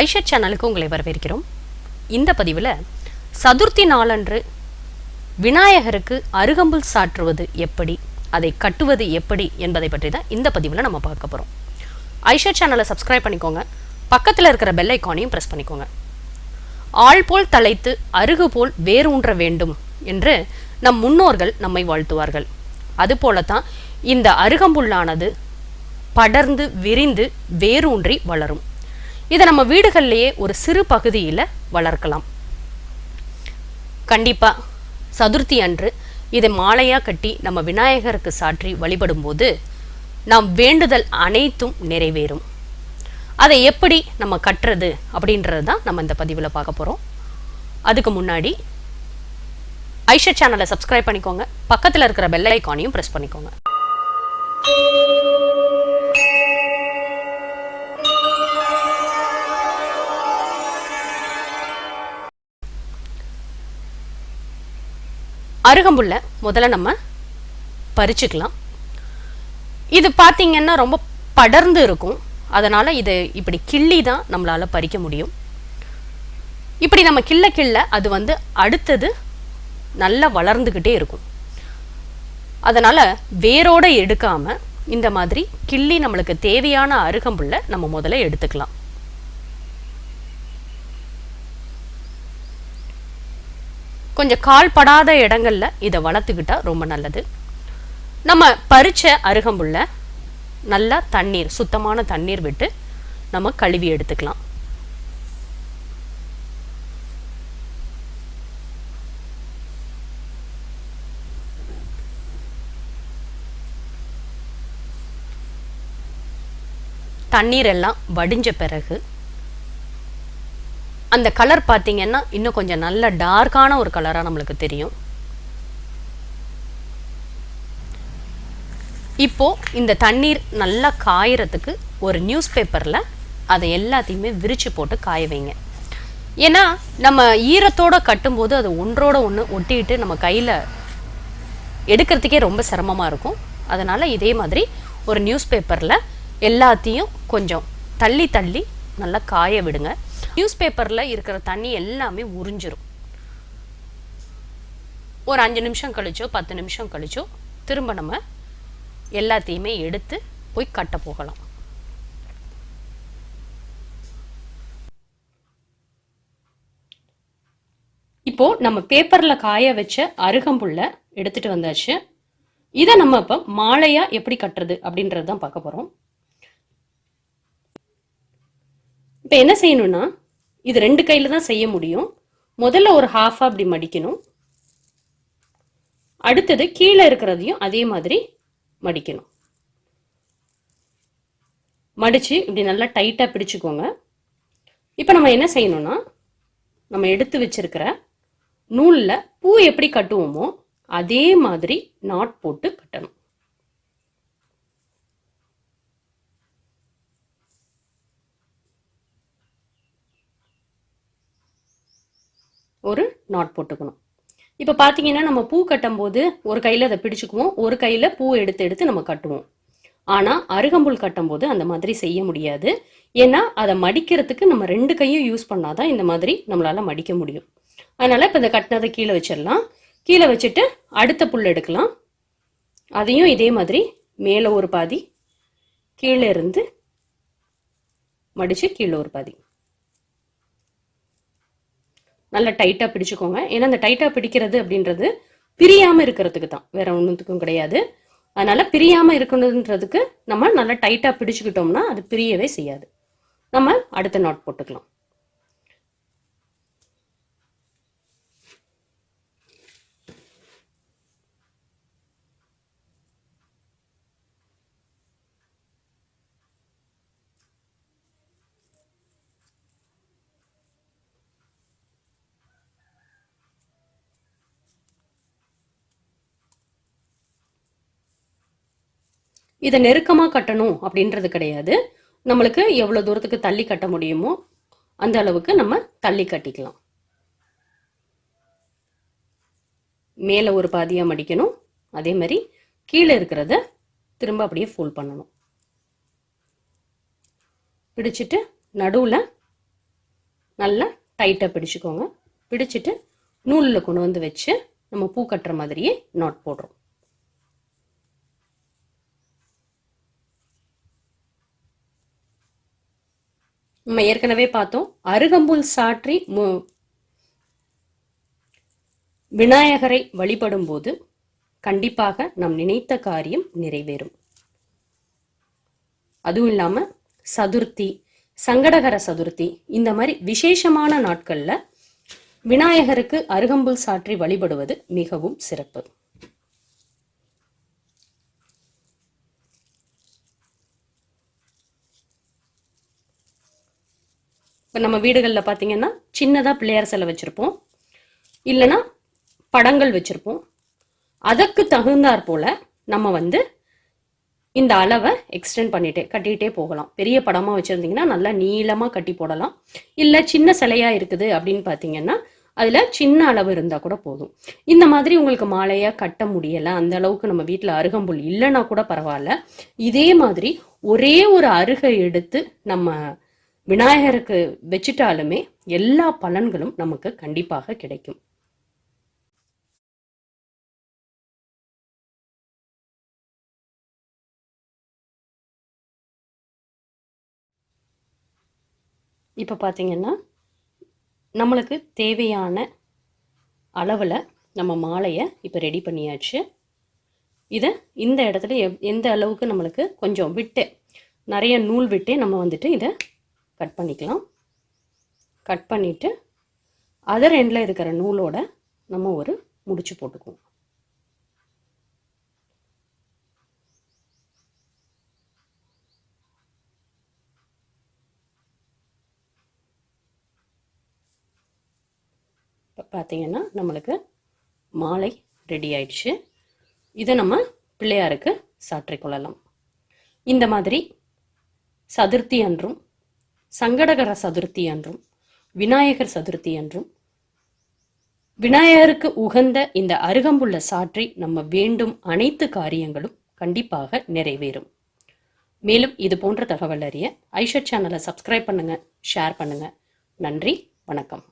ஐஷா சேனலுக்கு உங்களை வரவேற்கிறோம். இந்த பதிவில் சதுர்த்தி நாளன்று விநாயகருக்கு அருகம்புல் சாற்றுவது எப்படி அதை கட்டுவது எப்படி என்பதை பற்றி தான் இந்த பதிவில் நம்ம பார்க்க போகிறோம் ஐஷா சேனலை சப்ஸ்கிரைப் பண்ணிக்கோங்க. பக்கத்தில் இருக்கிற பெல் ஐக்கானையும் ப்ரெஸ் பண்ணிக்கோங்க. ஆள் போல் தலைத்து அருகு போல் வேரூன்ற வேண்டும் என்று நம் முன்னோர்கள் நம்மை வாழ்த்துவார்கள். அதுபோலத்தான் இந்த அருகம்புல்லானது படர்ந்து விரிந்து வேரூன்றி வளரும். இதை நம்ம வீடுகள்லேயே ஒரு சிறு பகுதியில் வளர்க்கலாம். கண்டிப்பாக சதுர்த்தி அன்று இதை மாலையாக கட்டி நம்ம விநாயகருக்கு சாற்றி வழிபடும்போது நாம் வேண்டுதல் அனைத்தும் நிறைவேறும். அதை எப்படி நம்ம கட்டுறது அப்படின்றது தான் நம்ம இந்த பதிவில் பார்க்க போகிறோம் அதுக்கு முன்னாடி ஐஷா சேனலை சப்ஸ்கிரைப் பண்ணிக்கோங்க. பக்கத்தில் இருக்கிற பெல் ஐக்கானையும் ப்ரெஸ் பண்ணிக்கோங்க. அருகம்புல்ல முதல்ல நம்ம பறிச்சுக்கலாம். இது பார்த்திங்கன்னா ரொம்ப படர்ந்து இருக்கும். அதனால் இது இப்படி கிள்ளி தான் நம்மளால் பறிக்க முடியும். இப்படி நம்ம கிள்ள கிள்ள அது வந்து அடுத்தது நல்லா வளர்ந்துக்கிட்டே இருக்கும். அதனால் வேரோடு எடுக்காமல் இந்த மாதிரி கிள்ளி நம்மளுக்கு தேவையான அருகம்புள்ள நம்ம முதல்ல எடுத்துக்கலாம். கொஞ்சம் கால்படாத இடங்களில் இதை வளர்த்துக்கிட்டா ரொம்ப நல்லது. நம்ம பறிச்ச அருகம்புல்ல நல்லா தண்ணீர் சுத்தமான தண்ணீர் விட்டு நம்ம கழுவி எடுத்துக்கலாம். தண்ணீர் எல்லாம் வடிஞ்ச பிறகு அந்த கலர் பார்த்தீங்கன்னா இன்னும் கொஞ்சம் நல்ல டார்க்கான ஒரு கலராக நம்மளுக்கு தெரியும். இப்போ இந்த தண்ணீர் நல்லா காயறதுக்கு ஒரு நியூஸ் பேப்பரில் அதை எல்லாத்தையுமே விரிச்சு போட்டு காய வைங்க. ஏன்னா நம்ம ஈரத்தோட கட்டும்போது அது ஒன்றோட ஒன்று ஒட்டிட்டு நம்ம கையில் எடுக்கிறதுக்கே ரொம்ப சிரமமாக இருக்கும். அதனால் இதே மாதிரி ஒரு நியூஸ் பேப்பரில் எல்லாத்தையும் கொஞ்சம் தள்ளி தள்ளி நல்லா காய விடுங்க. நியூஸ் பேப்பரில் இருக்கிற தண்ணி எல்லாமே உறிஞ்சிரும். ஒரு அஞ்சு நிமிஷம் கழிச்சோ பத்து நிமிஷம் கழிச்சோ திரும்ப நம்ம எல்லாத்தையுமே எடுத்து போய் கட்ட போகலாம். இப்போ நம்ம பேப்பர்ல காய வச்ச அருகம்புல்ல எடுத்துட்டு வந்தாச்சு. இதை நம்ம இப்போ மாலையா எப்படி கட்டுறது அப்படின்றது தான் பார்க்க போறோம். இப்போ என்ன செய்யணும்னா இது ரெண்டு கையில் தான் செய்ய முடியும். முதல்ல ஒரு ஹாஃபாக அப்படி மடிக்கணும். அடுத்தது கீழே இருக்கிறதையும் அதே மாதிரி மடிக்கணும். மடித்து இப்படி நல்லா டைட்டாக பிடிச்சிக்கோங்க. இப்போ நம்ம என்ன செய்யணும்னா நம்ம எடுத்து வச்சிருக்கிற நூலில் பூ எப்படி கட்டுவோமோ அதே மாதிரி நாட் போட்டு கட்டணும். ஒரு நாட் போட்டுக்கணும். இப்போ பார்த்தீங்கன்னா நம்ம பூ கட்டும்போது ஒரு கையில் அதை பிடிச்சுக்குவோம். ஒரு கையில் பூ எடுத்து எடுத்து நம்ம கட்டுவோம். ஆனால் அருகம்புல் கட்டும்போது அந்த மாதிரி செய்ய முடியாது. ஏன்னா அதை மடிக்கிறதுக்கு நம்ம ரெண்டு கையும் யூஸ் பண்ணாதான் இந்த மாதிரி நம்மளால் மடிக்க முடியும். அதனால் இப்போ இந்த கட்டினதை கீழே வச்சிடலாம். கீழே வச்சுட்டு அடுத்த புல் எடுக்கலாம். அதையும் இதே மாதிரி மேலே ஒரு பாதி கீழே இருந்து மடித்து கீழே ஒரு பாதி. நல்லா டைட்டாக பிடிச்சுக்கோங்க. ஏன்னா அந்த டைட்டாக பிடிக்கிறது அப்படின்றது பிரியாமல் இருக்கிறதுக்கு தான். வேற ஒன்றுத்துக்கும் கிடையாது. அதனால பிரியாமல் இருக்கணுன்றதுக்கு நம்ம நல்லா டைட்டாக பிடிச்சுக்கிட்டோம்னா அது பிரியவே செய்யாது. நம்ம அடுத்த நாட் போட்டுக்கலாம். இதை நெருக்கமாக கட்டணும் அப்படின்றது கிடையாது. நம்மளுக்கு எவ்வளோ தூரத்துக்கு தள்ளி கட்ட முடியுமோ அந்த அளவுக்கு நம்ம தள்ளி கட்டிக்கலாம். மேலே ஒரு பாதியாக மடிக்கணும். அதே மாதிரி கீழே இருக்கிறத திரும்ப அப்படியே ஃபோல்ட் பண்ணணும். பிடிச்சிட்டு நடுவில் நல்லா டைட்டாக பிடிச்சுக்கோங்க. பிடிச்சிட்டு நூலில் கொண்டு வந்து வச்சு நம்ம பூ கட்டுற மாதிரியே நாட் போடுறோம். நம்ம ஏற்கனவே பார்த்தோம். அருகம்புல் சாற்றி மு- விநாயகரை வழிபடும் போது கண்டிப்பாக நாம் நினைத்த காரியம் நிறைவேறும். அதுவும் இல்லாம சதுர்த்தி சங்கடகர சதுர்த்தி இந்த மாதிரி விசேஷமான நாட்கள்ல விநாயகருக்கு அருகம்புல் சாற்றி வழிபடுவது மிகவும் சிறப்பு. இப்போ நம்ம வீடுகளில் பார்த்தீங்கன்னா சின்னதாக பிள்ளையார் சிலை வச்சுருப்போம். இல்லைன்னா படங்கள் வச்சுருப்போம். அதற்கு தகுந்தாற் போல் நம்ம வந்து இந்த அளவை எக்ஸ்டெண்ட் பண்ணிட்டே கட்டிகிட்டே போகலாம். பெரிய படமாக வச்சுருந்தீங்கன்னா நல்லா நீளமாக கட்டி போடலாம். இல்லை சின்ன சிலையாக இருக்குது அப்படின்னு பார்த்தீங்கன்னா அதில் சின்ன அளவு இருந்தால் கூட போதும். இந்த மாதிரி உங்களுக்கு மாலையாக கட்ட முடியலை அந்த அளவுக்கு நம்ம வீட்டில் அருகம்புல் இல்லைன்னா கூட பரவாயில்ல. இதே மாதிரி ஒரே ஒரு அருகை எடுத்து நம்ம விநாயகருக்கு வச்சுட்டாலுமே எல்லா பலன்களும் நமக்கு கண்டிப்பாக கிடைக்கும். இப்போ பார்த்தீங்கன்னா நம்மளுக்கு தேவையான அளவில் நம்ம மாலையை இப்போ ரெடி பண்ணியாச்சு. இதை இந்த இடத்துல எவ் எந்த அளவுக்கு நம்மளுக்கு கொஞ்சம் விட்டு நிறைய நூல் விட்டே நம்ம வந்துட்டு இதை கட் பண்ணிக்கலாம். கட் பண்ணிவிட்டு அதர் எண்டில் இருக்கிற நூலோட நம்ம ஒரு முடிச்சு போட்டுக்குவோம். இப்போ பார்த்தீங்கன்னா நம்மளுக்கு மாலை ரெடி ஆயிடுச்சு. இதை நம்ம பிள்ளையாருக்கு சாற்றிக்கொள்ளலாம் இந்த மாதிரி சதுர்த்தி அன்றும் சங்கடகர சதுர்த்தி அன்றும் விநாயகர் சதுர்த்தி அன்றும் விநாயகருக்கு உகந்த இந்த அருகம்புள்ள சாற்றி நம்ம வேண்டும் அனைத்து காரியங்களும் கண்டிப்பாக நிறைவேறும். மேலும் இது போன்ற தகவல் அறிய ஐஷா சேனலை சப்ஸ்கிரைப் பண்ணுங்க ஷேர் பண்ணுங்க. நன்றி வணக்கம்.